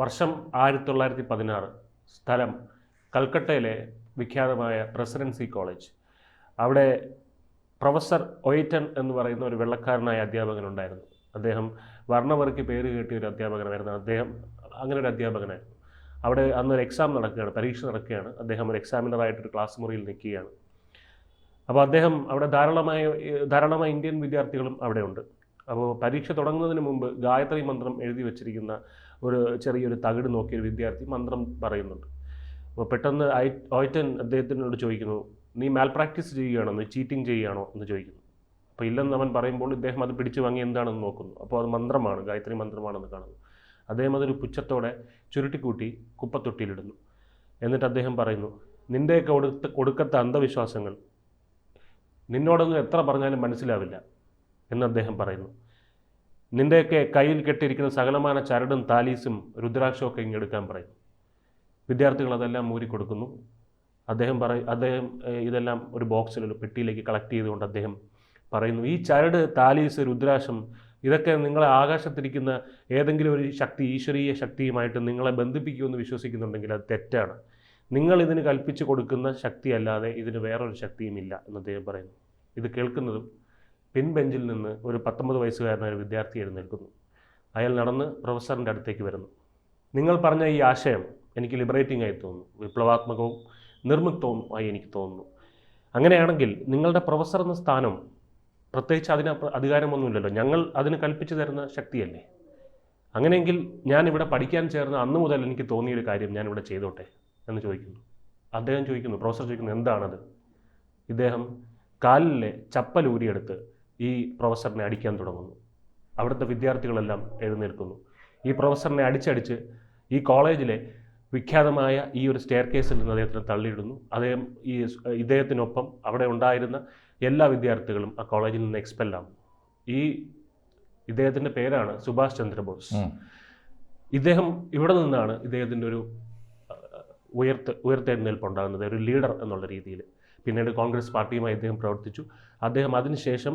വർഷം ആയിരത്തി തൊള്ളായിരത്തി പതിനാറ് സ്ഥലം കൽക്കട്ടയിലെ വിഖ്യാതമായ പ്രസിഡൻസി കോളേജ്. അവിടെ പ്രൊഫസർ ഒയ്റ്റൻ എന്ന് പറയുന്ന ഒരു വെള്ളക്കാരനായ അധ്യാപകനുണ്ടായിരുന്നു. അദ്ദേഹം വർണവർക്ക് പേര് കേട്ടിയ ഒരു അധ്യാപകനായിരുന്നു. അദ്ദേഹം അങ്ങനെ ഒരു അധ്യാപകനായിരുന്നു. അവിടെ അന്നൊരു എക്സാം നടക്കുകയാണ് പരീക്ഷ നടക്കുകയാണ്. അദ്ദേഹം ഒരു എക്സാമിനറായിട്ടൊരു ക്ലാസ് മുറിയിൽ നിൽക്കുകയാണ്. അപ്പോൾ അദ്ദേഹം അവിടെ ധാരാളമായ ധാരാളമായ ഇന്ത്യൻ വിദ്യാർത്ഥികളും അവിടെയുണ്ട്. അപ്പോൾ പരീക്ഷ തുടങ്ങുന്നതിന് മുമ്പ് ഗായത്രി മന്ത്രം എഴുതി വച്ചിരിക്കുന്ന ഒരു ചെറിയൊരു തകിട് നോക്കിയ ഒരു വിദ്യാർത്ഥി മന്ത്രം പറയുന്നുണ്ട്. അപ്പോൾ പെട്ടെന്ന് ഐ ഓയ്റ്റൻ അദ്ദേഹത്തിനോട് ചോദിക്കുന്നു നീ മാൽ പ്രാക്ടീസ് ചെയ്യുകയാണോ? നീ ചീറ്റിംഗ് ചെയ്യുകയാണോ? എന്ന് ചോദിക്കുന്നു. അപ്പോൾ ഇല്ലെന്ന് അവൻ പറയുമ്പോൾ ഇദ്ദേഹം അത് പിടിച്ചു വാങ്ങി എന്താണെന്ന് നോക്കുന്നു. അപ്പോൾ അത് മന്ത്രമാണ് ഗായത്രി മന്ത്രമാണെന്ന് കാണുന്നു. അദ്ദേഹം അതൊരു പുച്ഛത്തോടെ ചുരുട്ടിക്കൂട്ടി കുപ്പത്തൊട്ടിയിലിടുന്നു. എന്നിട്ട് അദ്ദേഹം പറയുന്നു നിന്റെയൊക്കെ ഒടുത്ത ഒടുക്കത്തെ അന്ധവിശ്വാസങ്ങൾ നിന്നോടൊന്നും എത്ര പറഞ്ഞാലും മനസ്സിലാവില്ല എന്ന് അദ്ദേഹം പറയുന്നു. നിന്റെയൊക്കെ കയ്യിൽ കെട്ടിയിരിക്കുന്ന സകലമാന ചരടും താലീസും രുദ്രാക്ഷമൊക്കെ ഇങ്ങെടുക്കാൻ പറയും. വിദ്യാർത്ഥികൾ അതെല്ലാം മൂരിക്കൊടുക്കുന്നു അദ്ദേഹം പറയും അദ്ദേഹം ഇതെല്ലാം ഒരു ബോക്സിൽ പെട്ടിയിലേക്ക് കളക്ട് ചെയ്തുകൊണ്ട് അദ്ദേഹം പറയുന്നു ഈ ചരട് താലീസ് രുദ്രാക്ഷം ഇതൊക്കെ നിങ്ങളെ ആകാശത്തിരിക്കുന്ന ഏതെങ്കിലും ഒരു ശക്തി ഈശ്വരീയ ശക്തിയുമായിട്ട് നിങ്ങളെ ബന്ധിപ്പിക്കുമെന്ന് വിശ്വസിക്കുന്നുണ്ടെങ്കിൽ അത് തെറ്റാണ്. നിങ്ങൾ ഇതിന് കൽപ്പിച്ചു കൊടുക്കുന്ന ശക്തിയല്ലാതെ ഇതിന് വേറൊരു ശക്തിയുമില്ല എന്ന് അദ്ദേഹം പറയുന്നു. ഇത് കേൾക്കുന്നതും പിൻബെഞ്ചിൽ നിന്ന് ഒരു പത്തൊമ്പത് വയസ്സുകാരനായ വിദ്യാർത്ഥി എഴുന്നേൽക്കുന്നു. അയാൾ നടന്ന് പ്രൊഫസറിന്റെ അടുത്തേക്ക് വരുന്നു. നിങ്ങൾ പറഞ്ഞ ഈ ആശയം എനിക്ക് ലിബറേറ്റിംഗ് ആയി തോന്നുന്നു. വിപ്ലവാത്മകവും നിർമ്മിക്തവും ആയി എനിക്ക് തോന്നുന്നു. അങ്ങനെയാണെങ്കിൽ നിങ്ങളുടെ പ്രൊഫസർ എന്ന സ്ഥാനം പ്രത്യേകിച്ച് അതിന് അധികാരമൊന്നുമില്ലല്ലോ. ഞങ്ങൾ അതിന് കൽപ്പിച്ചു തരുന്ന ശക്തിയല്ലേ? അങ്ങനെയെങ്കിൽ ഞാൻ ഇവിടെ പഠിക്കാൻ ചേർന്ന അന്ന് മുതൽ എനിക്ക് തോന്നിയൊരു കാര്യം ഞാൻ ചെയ്തോട്ടെ? എന്ന് ചോദിക്കുന്നു. അദ്ദേഹം ചോദിക്കുന്നു പ്രൊഫസർ ചോദിക്കുന്നു എന്താണത് ഇദ്ദേഹം കാലിലെ ചപ്പൽ ഊരിയെടുത്ത് ഈ പ്രൊഫസറിനെ അടിക്കാൻ തുടങ്ങുന്നു. അവിടുത്തെ വിദ്യാർത്ഥികളെല്ലാം എഴുന്നേൽക്കുന്നു. ഈ പ്രൊഫസറിനെ അടിച്ചടിച്ച് ഈ കോളേജിലെ വിഖ്യാതമായ ഈ ഒരു സ്റ്റെയർ കേസിൽ നിന്ന് അദ്ദേഹത്തിന് തള്ളിയിടുന്നു. അദ്ദേഹം ഈ ഇദ്ദേഹത്തിനൊപ്പം അവിടെ ഉണ്ടായിരുന്ന എല്ലാ വിദ്യാർത്ഥികളും ആ കോളേജിൽ നിന്ന് എക്സ്പെല്ലാകും ഈ ഇദ്ദേഹത്തിന്റെ പേരാണ് സുഭാഷ് ചന്ദ്രബോസ്. ഇദ്ദേഹം ഇവിടെ നിന്നാണ് ഇദ്ദേഹത്തിന്റെ ഒരു ഉയർത്ത് ഉയർത്തെഴുന്നേൽപ്പ് ഉണ്ടാകുന്നത് ഒരു ലീഡർ എന്നുള്ള രീതിയിൽ. പിന്നീട് കോൺഗ്രസ് പാർട്ടിയുമായി ഇദ്ദേഹം പ്രവർത്തിച്ചു. അദ്ദേഹം അതിനുശേഷം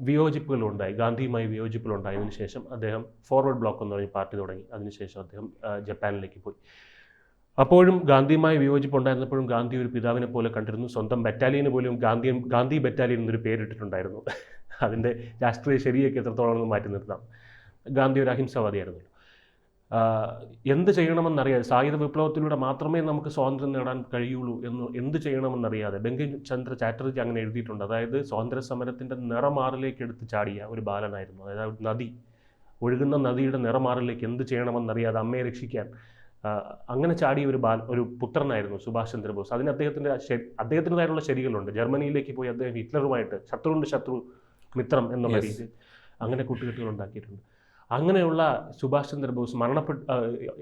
വിയോജിപ്പുകളുണ്ടായി. ഗാന്ധിയുമായി വിയോജിപ്പുകളുണ്ടായതിനു ശേഷം അദ്ദേഹം ഫോർവേഡ് ബ്ലോക്ക് എന്ന് പറഞ്ഞ പാർട്ടി തുടങ്ങി. അതിനുശേഷം അദ്ദേഹം ജപ്പാനിലേക്ക് പോയി. അപ്പോഴും ഗാന്ധിയുമായി വിയോജിപ്പുണ്ടായിരുന്നപ്പോഴും ഗാന്ധി ഒരു പിതാവിനെ പോലെ കണ്ടിരുന്നു. സ്വന്തം ബറ്റാലിയന് പോലും ഗാന്ധി ഗാന്ധി ബറ്റാലിയൻ എന്നൊരു പേരിട്ടിട്ടുണ്ടായിരുന്നു. അതിന്റെ രാഷ്ട്രീയ ശരിയൊക്കെ എത്രത്തോളം മാറ്റി നിർത്താം. ഗാന്ധി ഒരു അഹിംസവാദിയായിരുന്നു. എന്ത് ചെയ്യണമെന്നറിയാതെ സായുധ വിപ്ലവത്തിലൂടെ മാത്രമേ നമുക്ക് സ്വാതന്ത്ര്യം നേടാൻ കഴിയുള്ളൂ എന്ന് എന്ത് ചെയ്യണമെന്നറിയാതെ ബങ്കിം ചന്ദ്ര ചാറ്റർജി അങ്ങനെ എഴുതിയിട്ടുണ്ട്. അതായത് സ്വാതന്ത്ര്യ സമരത്തിന്റെ നിറമാറിലേക്ക് എടുത്ത് ചാടിയ ഒരു ബാലനായിരുന്നു. അതായത് നദി ഒഴുകുന്ന നദിയുടെ നിറമാറിലേക്ക് എന്ത് ചെയ്യണമെന്നറിയാതെ അമ്മയെ രക്ഷിക്കാൻ അങ്ങനെ ചാടിയ ഒരു ബാൽ ഒരു പുത്രനായിരുന്നു സുഭാഷ് ചന്ദ്രബോസ്. അതിന് അദ്ദേഹത്തിന്റെ അദ്ദേഹത്തിന്റെതായിട്ടുള്ള ശരികളുണ്ട്. ജർമ്മനിയിലേക്ക് പോയി അദ്ദേഹം ഹിറ്റ്ലറുമായിട്ട് ശത്രുവിന്റെ ശത്രു മിത്രം എന്നുള്ള രീതിയിൽ അങ്ങനെ കൂട്ടുകെട്ടുകൾ ഉണ്ടാക്കിയിട്ടുണ്ട്. അങ്ങനെയുള്ള സുഭാഷ് ചന്ദ്രബോസ് മരണപ്പെട്ട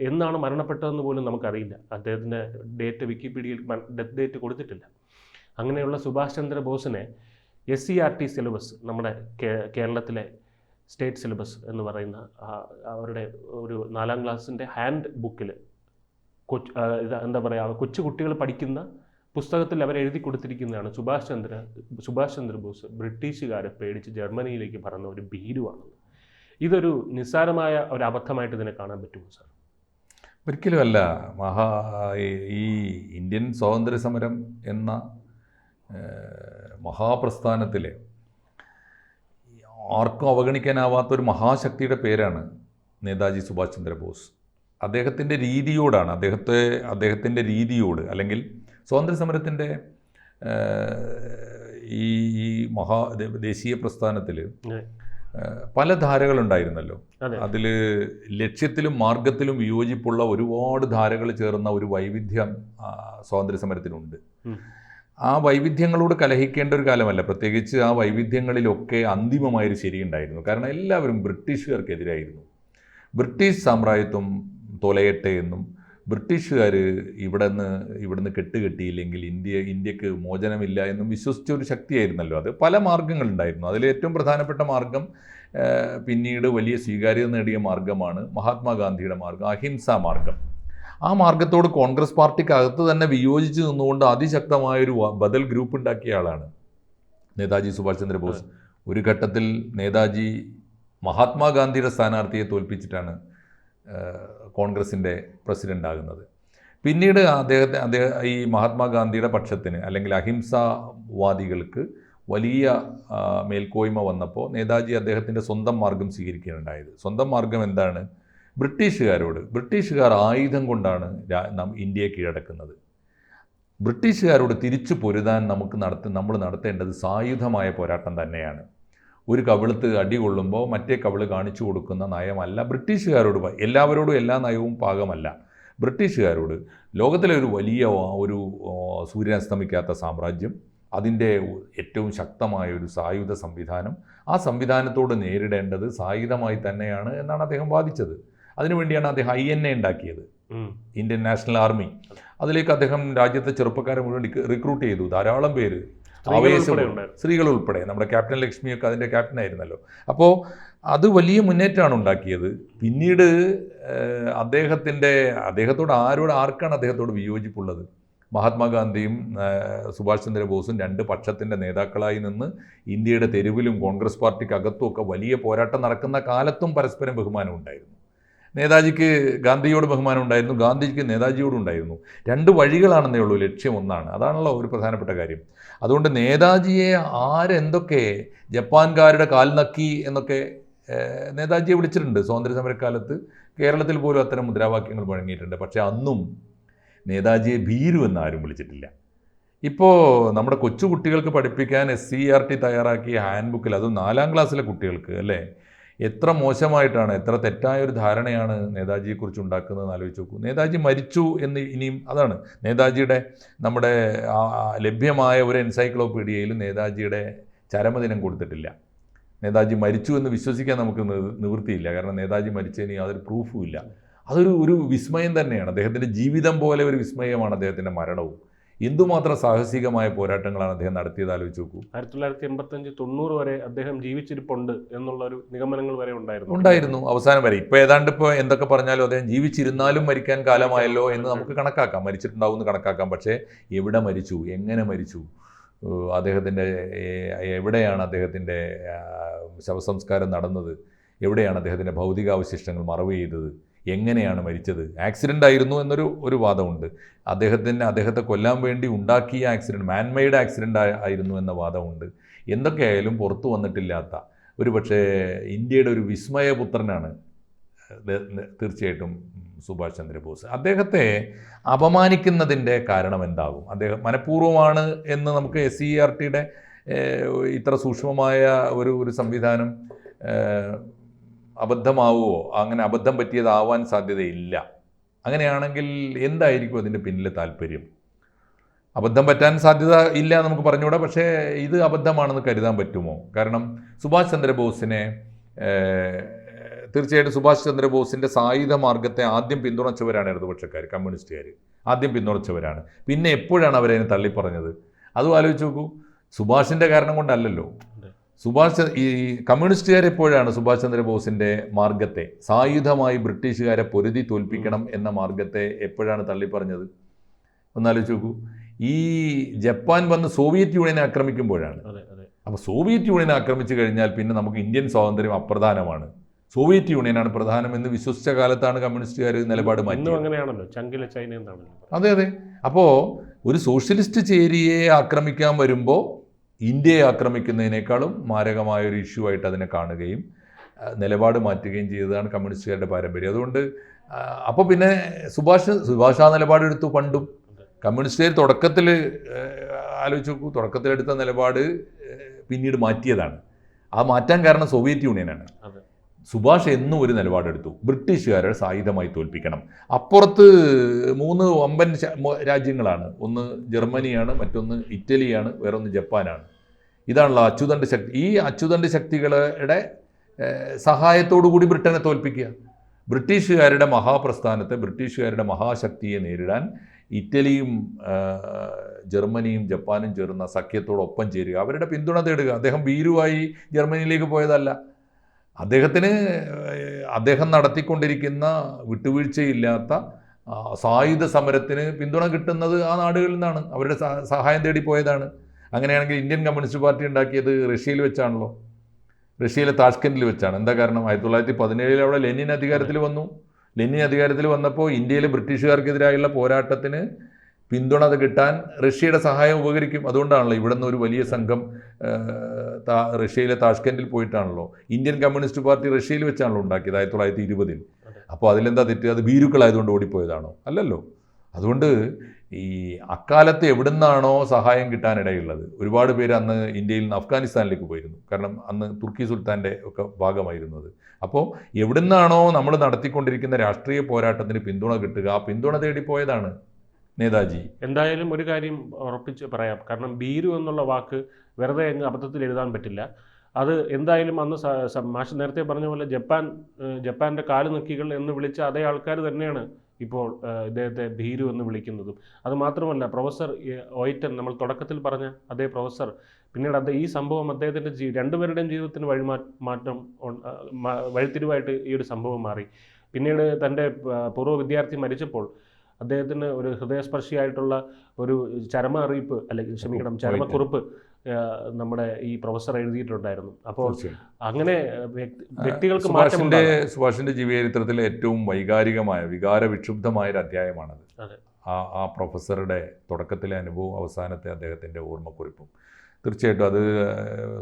എന്നാണ് മരണപ്പെട്ടതെന്ന് പോലും നമുക്കറിയില്ല. അദ്ദേഹത്തിന്റെ ഡേറ്റ് വിക്കിപീഡിയയിൽ ഡെത്ത് ഡേറ്റ് കൊടുത്തിട്ടില്ല. അങ്ങനെയുള്ള Subhash ചന്ദ്രബോസിനെ S C R T syllabus നമ്മുടെ കേരളത്തിലെ സ്റ്റേറ്റ് സിലബസ് എന്ന് പറയുന്ന അവരുടെ ഒരു നാലാം ക്ലാസ്സിന്റെ ഹാൻഡ് ബുക്കിൽ കൊച്ചു എന്താ പറയുക കൊച്ചു കുട്ടികൾ പഠിക്കുന്ന പുസ്തകത്തിൽ അവർ എഴുതി കൊടുത്തിരിക്കുന്നതാണ് സുഭാഷ് ചന്ദ്ര സുഭാഷ് ചന്ദ്രബോസ് ബ്രിട്ടീഷുകാരെ പേടിച്ച് ജർമ്മനിയിലേക്ക് പറഞ്ഞ ഒരു ഭീരുവാണെന്ന്. ഇതൊരു നിസ്സാരമായ ഒരു അബദ്ധമായിട്ട് ഇതിനെ കാണാൻ പറ്റുമോ സാർ ഒരിക്കലുമല്ല മഹാ ഈ- ഇന്ത്യൻ സ്വാതന്ത്ര്യ സമരം എന്ന മഹാപ്രസ്ഥാനത്തിൽ മഹാപ്രസ്ഥാനത്തിലെ ആർക്കും അവഗണിക്കാനാവാത്ത ഒരു മഹാശക്തിയുടെ പേരാണ് നേതാജി സുഭാഷ് ചന്ദ്രബോസ് അദ്ദേഹത്തിന്റെ രീതിയോടാണ് അദ്ദേഹത്തെ അദ്ദേഹത്തിന്റെ രീതിയോട് അല്ലെങ്കിൽ സ്വാതന്ത്ര്യ സമരത്തിന്റെ ഈ ഈ മഹാ ദേശീയ പ്രസ്ഥാനത്തിൽ. പല ധാരകളുണ്ടായിരുന്നല്ലോ. അതെ. അതിൽ ലക്ഷ്യത്തിലും മാർഗത്തിലും വിയോജിപ്പുള്ള ഒരുപാട് ധാരകൾ ചേർന്ന ഒരു വൈവിധ്യം സ്വാതന്ത്ര്യ സമരത്തിനുണ്ട് ആ വൈവിധ്യങ്ങളോട് കലഹിക്കേണ്ട ഒരു കാലമല്ല. പ്രത്യേകിച്ച് ആ വൈവിധ്യങ്ങളിലൊക്കെ അന്തിമമായൊരു ശരിയുണ്ടായിരുന്നു. കാരണം എല്ലാവരും ബ്രിട്ടീഷുകാർക്കെതിരായിരുന്നു. ബ്രിട്ടീഷ് സാമ്രാജ്യത്വം തൊലയട്ടെ എന്നും ബ്രിട്ടീഷുകാർ ഇവിടെ നിന്ന് ഇവിടുന്ന് കെട്ടുകെട്ടിയില്ലെങ്കിൽ ഇന്ത്യ ഇന്ത്യയ്ക്ക് മോചനമില്ല എന്നും വിശ്വസിച്ച ഒരു ശക്തിയായിരുന്നല്ലോ. അത് പല മാർഗങ്ങളുണ്ടായിരുന്നു. അതിൽ ഏറ്റവും പ്രധാനപ്പെട്ട മാർഗം പിന്നീട് വലിയ സ്വീകാര്യത നേടിയ മാർഗമാണ് മഹാത്മാഗാന്ധിയുടെ മാർഗം അഹിംസാ മാർഗം. ആ മാർഗത്തോട് കോൺഗ്രസ് പാർട്ടിക്കകത്ത് തന്നെ വിയോജിച്ച് നിന്നുകൊണ്ട് അതിശക്തമായൊരു ബദൽ ഗ്രൂപ്പ് ഉണ്ടാക്കിയ ആളാണ് നേതാജി സുഭാഷ് ചന്ദ്രബോസ്. ഒരു ഘട്ടത്തിൽ നേതാജി മഹാത്മാഗാന്ധിയുടെ സ്ഥാനാർത്ഥിയെ തോൽപ്പിച്ചിട്ടാണ് കോൺഗ്രസിന്റെ പ്രസിഡന്റ് ആകുന്നത് പിന്നീട് അദ്ദേഹത്തെ അദ്ദേഹം ഈ മഹാത്മാഗാന്ധിയുടെ പക്ഷത്തിന് അല്ലെങ്കിൽ അഹിംസാവാദികൾക്ക് വലിയ മേൽക്കോയ്മ വന്നപ്പോൾ നേതാജി അദ്ദേഹത്തിന്റെ സ്വന്തം മാർഗം സ്വീകരിക്കുകയുണ്ടായത്. സ്വന്തം മാർഗം എന്താണ്? ബ്രിട്ടീഷുകാരോട്. ബ്രിട്ടീഷുകാർ ആയുധം കൊണ്ടാണ് നാം ഇന്ത്യയെ കീഴടക്കുന്നത്. ബ്രിട്ടീഷുകാരോട് തിരിച്ചു പൊരുതാൻ നമുക്ക് നടത്ത നമ്മൾ നടത്തേണ്ടത് സായുധമായ പോരാട്ടം തന്നെയാണ്. ഒരു കവിളത്ത് അടി കൊള്ളുമ്പോൾ മറ്റേ കവിൾ കാണിച്ചു കൊടുക്കുന്ന നയമല്ല ബ്രിട്ടീഷുകാരോട് എല്ലാവരോടും എല്ലാ നയവും പാകമല്ല. ബ്രിട്ടീഷുകാരോട് ലോകത്തിലെ ഒരു വലിയ ഒരു സൂര്യനസ്തമിക്കാത്ത സാമ്രാജ്യം അതിന്റെ ഏറ്റവും ശക്തമായ ഒരു സായുധ സംവിധാനം ആ സംവിധാനത്തോട് നേരിടേണ്ടത് സായുധമായി തന്നെയാണ് എന്നാണ് അദ്ദേഹം വാദിച്ചത്. അതിനുവേണ്ടിയാണ് അദ്ദേഹം ഐ എൻ എ ഉണ്ടാക്കിയത്. Indian National Army. അതിലേക്ക് അദ്ദേഹം രാജ്യത്തെ ചെറുപ്പക്കാരെ മുഴുവൻ റിക്രൂട്ട് ചെയ്തു. ധാരാളം പേര് സ്ത്രീകൾ ആവേശം ഉൾപ്പെടെ ഉണ്ടായിരുന്നു. സ്ത്രീകൾ ഉൾപ്പെടെ. നമ്മുടെ ക്യാപ്റ്റൻ ലക്ഷ്മിയൊക്കെ അതിന്റെ ക്യാപ്റ്റൻ ആയിരുന്നല്ലോ അപ്പോൾ അത് വലിയ മുന്നേറ്റമാണ് ഉണ്ടാക്കിയത്. പിന്നീട് അദ്ദേഹത്തിന്റെ അദ്ദേഹത്തോട് ആരോട് ആർക്കാണ് അദ്ദേഹത്തോട് വിയോജിപ്പുള്ളത്? മഹാത്മാഗാന്ധിയും സുഭാഷ് ചന്ദ്രബോസും രണ്ട് പക്ഷത്തിന്റെ നേതാക്കളായി നിന്ന് ഇന്ത്യയുടെ തെരുവിലും കോൺഗ്രസ് പാർട്ടിക്ക് അകത്തും ഒക്കെ വലിയ പോരാട്ടം നടക്കുന്ന കാലത്തും പരസ്പരം ബഹുമാനം ഉണ്ടായിരുന്നു. നേതാജിക്ക് ഗാന്ധിയോട് ബഹുമാനം ഉണ്ടായിരുന്നു ഗാന്ധിജിക്ക് നേതാജിയോടും ഉണ്ടായിരുന്നു. രണ്ട് വഴികളാണെന്നേ ഉള്ളൂ ലക്ഷ്യം ഒന്നാണ്. അതാണല്ലോ ഒരു പ്രധാനപ്പെട്ട കാര്യം. അതുകൊണ്ട് നേതാജിയെ ആരെന്തൊക്കെ ജപ്പാൻകാരുടെ കാൽ നക്കി എന്നൊക്കെ നേതാജിയെ വിളിച്ചിട്ടുണ്ട്. സ്വാതന്ത്ര്യ സമരക്കാലത്ത് കേരളത്തിൽ പോലും അത്തരം മുദ്രാവാക്യങ്ങൾ മുഴങ്ങിയിട്ടുണ്ട് പക്ഷേ അന്നും നേതാജിയെ ഭീരു എന്ന് ആരും വിളിച്ചിട്ടില്ല. ഇപ്പോൾ നമ്മുടെ കൊച്ചു കുട്ടികൾക്ക് പഠിപ്പിക്കാൻ എസ് സി ആർ ടി തയ്യാറാക്കിയ ഹാൻഡ് ബുക്കിൽ അതും നാലാം ക്ലാസ്സിലെ കുട്ടികൾക്ക് അല്ലേ? എത്ര മോശമായിട്ടാണ് എത്ര തെറ്റായ ഒരു ധാരണയാണ് നേതാജിയെക്കുറിച്ച് ഉണ്ടാക്കുന്നതെന്ന് ആലോചിച്ച് നോക്കൂ. നേതാജി മരിച്ചു എന്ന് ഇനിയും അതാണ്. നേതാജിയുടെ നമ്മുടെ ലഭ്യമായ ഒരു എൻസൈക്ലോപീഡിയയിൽ നേതാജിയുടെ ചരമദിനം കൊടുത്തിട്ടില്ല. നേതാജി മരിച്ചു എന്ന് വിശ്വസിക്കാൻ നമുക്ക് നിവൃത്തിയില്ല. കാരണം നേതാജി മരിച്ചതിന് യാതൊരു പ്രൂഫും ഇല്ല. അതൊരു ഒരു വിസ്മയം തന്നെയാണ്. അദ്ദേഹത്തിന്റെ ജീവിതം പോലെ ഒരു വിസ്മയമാണ് അദ്ദേഹത്തിന്റെ മരണവും. എന്തുമാത്രം സാഹസികമായ പോരാട്ടങ്ങളാണ് അദ്ദേഹം നടത്തിയത്? ആലോചിച്ച് നോക്കൂ. ആയിരത്തി തൊള്ളായിരത്തി എൺപത്തഞ്ച് തൊണ്ണൂറ് വരെ അദ്ദേഹം ജീവിച്ചിരിപ്പുണ്ട് എന്നുള്ള ഒരു നിഗമനങ്ങൾ വരെ ഉണ്ടായിരുന്നു. ഉണ്ടായിരുന്നു അവസാനം വരെ. ഇപ്പോൾ ഏതാണ്ട് ഇപ്പോൾ എന്തൊക്കെ പറഞ്ഞാലും അദ്ദേഹം ജീവിച്ചിരുന്നാലും മരിക്കാൻ കാലമായല്ലോ എന്ന് നമുക്ക് കണക്കാക്കാം. മരിച്ചിട്ടുണ്ടാവും എന്ന് കണക്കാക്കാം. പക്ഷേ എവിടെ മരിച്ചു? എങ്ങനെ മരിച്ചു? അദ്ദേഹത്തിന്റെ അദ്ദേഹത്തിന്റെ എവിടെയാണ് അദ്ദേഹത്തിന്റെ ശവസംസ്കാരം നടന്നത്? എവിടെയാണ് അദ്ദേഹത്തിന്റെ ഭൗതികാവശിഷ്ടങ്ങൾ മറവ് ചെയ്തത്? എങ്ങനെയാണ് മരിച്ചത്? ആക്സിഡന്റ് ആയിരുന്നു എന്നൊരു ഒരു വാദമുണ്ട്. അദ്ദേഹത്തിന് അദ്ദേഹത്തെ കൊല്ലാൻ വേണ്ടി ഉണ്ടാക്കിയ ആക്സിഡന്റ് മാൻമെയ്ഡ് ആക്സിഡന്റ് ആയിരുന്നു എന്ന വാദമുണ്ട്. എന്തൊക്കെയായാലും പുറത്തു വന്നിട്ടില്ലാത്ത ഒരു പക്ഷേ ഇന്ത്യയുടെ ഒരു വിസ്മയപുത്രനാണ് തീർച്ചയായിട്ടും സുഭാഷ് ചന്ദ്രബോസ്. അദ്ദേഹത്തെ അപമാനിക്കുന്നതിന്റെ കാരണം എന്താകും? അദ്ദേഹം മനഃപൂർവമാണ് എന്ന് നമുക്ക് എസ് സി ആർ ടിയുടെ ഇത്ര സൂക്ഷ്മമായ ഒരു ഒരു സംവിധാനം അബദ്ധമാവുമോ അങ്ങനെ അബദ്ധം പറ്റിയതാവാൻ സാധ്യതയില്ല. അങ്ങനെയാണെങ്കിൽ എന്തായിരിക്കും അതിന്റെ പിന്നിലെ താല്പര്യം? അബദ്ധം പറ്റാൻ സാധ്യത ഇല്ല നമുക്ക് പറഞ്ഞുകൂടാ പക്ഷേ ഇത് അബദ്ധമാണെന്ന് കരുതാൻ പറ്റുമോ? കാരണം സുഭാഷ് ചന്ദ്രബോസിനെ തീർച്ചയായിട്ടും സുഭാഷ് ചന്ദ്രബോസിന്റെ സായുധ മാർഗത്തെ ആദ്യം പിന്തുണച്ചവരാണ് ഇടതുപക്ഷക്കാർ കമ്മ്യൂണിസ്റ്റുകാർ. ആദ്യം പിന്തുണച്ചവരാണ്. പിന്നെ എപ്പോഴാണ് അവരതിനെ തള്ളിപ്പറഞ്ഞത്? അതും ആലോചിച്ച് നോക്കൂ. സുഭാഷിന്റെ കാരണം കൊണ്ടല്ലല്ലോ. സുഭാഷ് ഈ കമ്മ്യൂണിസ്റ്റുകാർ എപ്പോഴാണ് സുഭാഷ് ചന്ദ്രബോസിന്റെ മാർഗത്തെ സായുധമായി ബ്രിട്ടീഷുകാരെ പൊരുതി തോൽപ്പിക്കണം എന്ന മാർഗത്തെ എപ്പോഴാണ് തള്ളിപ്പറഞ്ഞത്? ഒന്നാലോചിച്ച് നോക്കൂ ഈ ജപ്പാൻ വന്ന് സോവിയറ്റ് യൂണിയനെ ആക്രമിക്കുമ്പോഴാണ്. അപ്പോൾ സോവിയറ്റ് യൂണിയനെ ആക്രമിച്ചു കഴിഞ്ഞാൽ പിന്നെ നമുക്ക് ഇന്ത്യൻ സ്വാതന്ത്ര്യം അപ്രധാനമാണ്. സോവിയറ്റ് യൂണിയനാണ് പ്രധാനം എന്ന് വിശ്വസിച്ച കാലത്താണ് കമ്മ്യൂണിസ്റ്റുകാർ നിലപാട് മാറ്റി അങ്ങനെയാണല്ലോ. ചങ്കിലെ ചൈന അതെ അതെ. അപ്പോൾ ഒരു സോഷ്യലിസ്റ്റ് ചേരിയെ ആക്രമിക്കാൻ വരുമ്പോൾ ഇന്ത്യയെ ആക്രമിക്കുന്നതിനേക്കാളും മാരകമായ ഒരു ഇഷ്യൂ ആയിട്ട് അതിനെ കാണുകയും നിലപാട് മാറ്റുകയും ചെയ്തതാണ് കമ്മ്യൂണിസ്റ്റുകാരുടെ പാരമ്പര്യം. അതുകൊണ്ട് അപ്പോൾ പിന്നെ സുഭാഷ് സുഭാഷ് ആ നിലപാടെടുത്തു പണ്ടും. കമ്മ്യൂണിസ്റ്റുകാർ തുടക്കത്തിൽ ആലോചിച്ച് നോക്കൂ തുടക്കത്തിലെടുത്ത നിലപാട് പിന്നീട് മാറ്റിയതാണ്. ആ മാറ്റാൻ കാരണം സോവിയറ്റ് യൂണിയനാണ്. സുഭാഷ് എന്നും ഒരു നിലപാടെടുത്തു. ബ്രിട്ടീഷുകാരെ സായുധമായി തോൽപ്പിക്കണം. അപ്പുറത്ത് മൂന്ന് വമ്പൻ രാജ്യങ്ങളാണ്. ഒന്ന് ജർമ്മനിയാണ് മറ്റൊന്ന് ഇറ്റലിയാണ് വേറൊന്ന് ജപ്പാനാണ്. ഇതാണല്ലോ അച്യുതണ്ട് ശക്തി. ഈ അച്യുതണ്ട് ശക്തികളുടെ സഹായത്തോടു കൂടി ബ്രിട്ടനെ തോൽപ്പിക്കുക. ബ്രിട്ടീഷുകാരുടെ മഹാപ്രസ്ഥാനത്തെ ബ്രിട്ടീഷുകാരുടെ മഹാശക്തിയെ നേരിടാൻ ഇറ്റലിയും ജർമ്മനിയും ജപ്പാനും ചേർന്ന സഖ്യത്തോടൊപ്പം ചേരുക. അവരുടെ പിന്തുണ തേടുക. അദ്ദേഹം ഭീരുവായി ജർമ്മനിയിലേക്ക് പോയതല്ല. അദ്ദേഹത്തിന് അദ്ദേഹം നടത്തിക്കൊണ്ടിരിക്കുന്ന വിട്ടുവീഴ്ചയില്ലാത്ത സായുധ സമരത്തിന് പിന്തുണ കിട്ടുന്നത് ആ നാടുകളിൽ നിന്നാണ്. അവരുടെ സഹായം തേടി പോയതാണ്. അങ്ങനെയാണെങ്കിൽ ഇന്ത്യൻ കമ്മ്യൂണിസ്റ്റ് പാർട്ടി ഉണ്ടാക്കിയത് റഷ്യയിൽ വെച്ചാണല്ലോ? റഷ്യയിലെ താഷ്കൻഡിൽ വെച്ചാണ്. എന്താ കാരണം? ആയിരത്തി തൊള്ളായിരത്തി പതിനേഴിൽ അവിടെ ലെനിൻ അധികാരത്തിൽ വന്നു. ലെനിൻ അധികാരത്തിൽ വന്നപ്പോൾ ഇന്ത്യയിലെ ബ്രിട്ടീഷുകാർക്കെതിരായുള്ള പോരാട്ടത്തിന് പിന്തുണ അത് കിട്ടാൻ റഷ്യയുടെ സഹായം ഉപകരിക്കും. അതുകൊണ്ടാണല്ലോ ഇവിടെ നിന്ന് ഒരു വലിയ സംഘം റഷ്യയിലെ താഷ്കൻഡിൽ പോയിട്ടാണല്ലോ. ഇന്ത്യൻ കമ്മ്യൂണിസ്റ്റ് പാർട്ടി റഷ്യയിൽ വെച്ചാണല്ലോ ഉണ്ടാക്കിയത് ആയിരത്തി തൊള്ളായിരത്തി ഇരുപതിൽ. അപ്പോൾ അതിലെന്താ തെറ്റ്? അത് ഭീരുക്കളായതുകൊണ്ട് ഓടിപ്പോയതാണോ? അല്ലല്ലോ. അതുകൊണ്ട് ഈ അക്കാലത്ത് എവിടുന്നാണോ സഹായം കിട്ടാനിടയുള്ളത്? ഒരുപാട് പേര് അന്ന് ഇന്ത്യയിൽ നിന്ന് അഫ്ഗാനിസ്ഥാനിലേക്ക് പോയിരുന്നു. കാരണം അന്ന് തുർക്കി സുൽത്താന്റെ ഒക്കെ ഭാഗമായിരുന്നത്. അപ്പോൾ എവിടുന്നാണോ നമ്മൾ നടത്തിക്കൊണ്ടിരിക്കുന്ന രാഷ്ട്രീയ പോരാട്ടത്തിന് പിന്തുണ കിട്ടുക ആ പിന്തുണ തേടി പോയതാണ് നേതാജി. എന്തായാലും ഒരു കാര്യം ഉറപ്പിച്ച് പറയാം. കാരണം ഭീരു എന്നുള്ള വാക്ക് വെറുതെ അങ്ങ് അബദ്ധത്തിൽ എഴുതാൻ പറ്റില്ല. അത് എന്തായാലും അന്ന് മാഷ് നേരത്തെ പറഞ്ഞ പോലെ ജപ്പാൻ ജപ്പാന്റെ ജപ്പാന്റെ കാൽ നക്കികൾ എന്ന് വിളിച്ച അതേ ആൾക്കാർ തന്നെയാണ് ഇപ്പോൾ ഇദ്ദേഹത്തെ ഭീരു എന്ന് വിളിക്കുന്നതും. അത് മാത്രമല്ല പ്രൊഫസർ ഒയ്റ്റൻ നമ്മൾ തുടക്കത്തിൽ പറഞ്ഞ അതേ പ്രൊഫസർ പിന്നീട് അത് ഈ സംഭവം അദ്ദേഹത്തിന്റെ ജീ രണ്ടുപേരുടെയും ജീവിതത്തിന് വഴിമാ മാറ്റം വഴിത്തിരിവായിട്ട് ഈ ഒരു സംഭവം മാറി. പിന്നീട് തന്റെ പൂർവ വിദ്യാർത്ഥി മരിച്ചപ്പോൾ അദ്ദേഹത്തിന് ഒരു ഹൃദയസ്പർശിയായിട്ടുള്ള ഒരു ചരമ അറിയിപ്പ് അല്ലെങ്കിൽ ക്ഷമിക്കണം ചരമക്കുറിപ്പ് നമ്മുടെ ഈ പ്രൊഫസർ എഴുതിയിട്ടുണ്ടായിരുന്നു. അപ്പോൾ അങ്ങനെ വ്യക്തികൾക്ക് സുഭാഷിന്റെ സുഭാഷിന്റെ ജീവചരിത്രത്തിലെ ഏറ്റവും വൈകാരികമായ വികാര വിക്ഷുബ്ധമായ ഒരു അധ്യായമാണത്. ആ ആ പ്രൊഫസറുടെ തുടക്കത്തിലെ അനുഭവം അവസാനത്തെ അദ്ദേഹത്തിന്റെ ഓർമ്മക്കുറിപ്പും. തീർച്ചയായിട്ടും അത്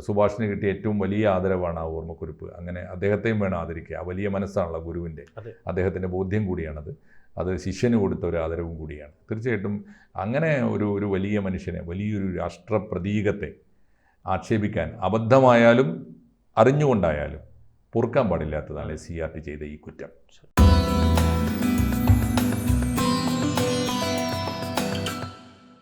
സുഭാഷിന് കിട്ടിയ ഏറ്റവും വലിയ ആദരവാണ് ആ ഓർമ്മക്കുറിപ്പ്. അങ്ങനെ അദ്ദേഹത്തെയും വേണം ആദരിക്കുക ആ വലിയ മനസ്സാണല്ലോ ഗുരുവിന്റെ. അദ്ദേഹത്തിന്റെ ബോധ്യം കൂടിയാണത്. അത് ശിഷ്യന് കൊടുത്ത ഒരു ആദരവും കൂടിയാണ്. തീർച്ചയായിട്ടും അങ്ങനെ ഒരു ഒരു വലിയ മനുഷ്യനെ വലിയൊരു രാഷ്ട്രപ്രതീകത്തെ ആക്ഷേപിക്കാൻ അബദ്ധമായാലും അറിഞ്ഞുകൊണ്ടായാലും പൊറുക്കാൻ പാടില്ലാത്തതാണ് സി ആർ ടി ചെയ്ത ഈ കുറ്റം.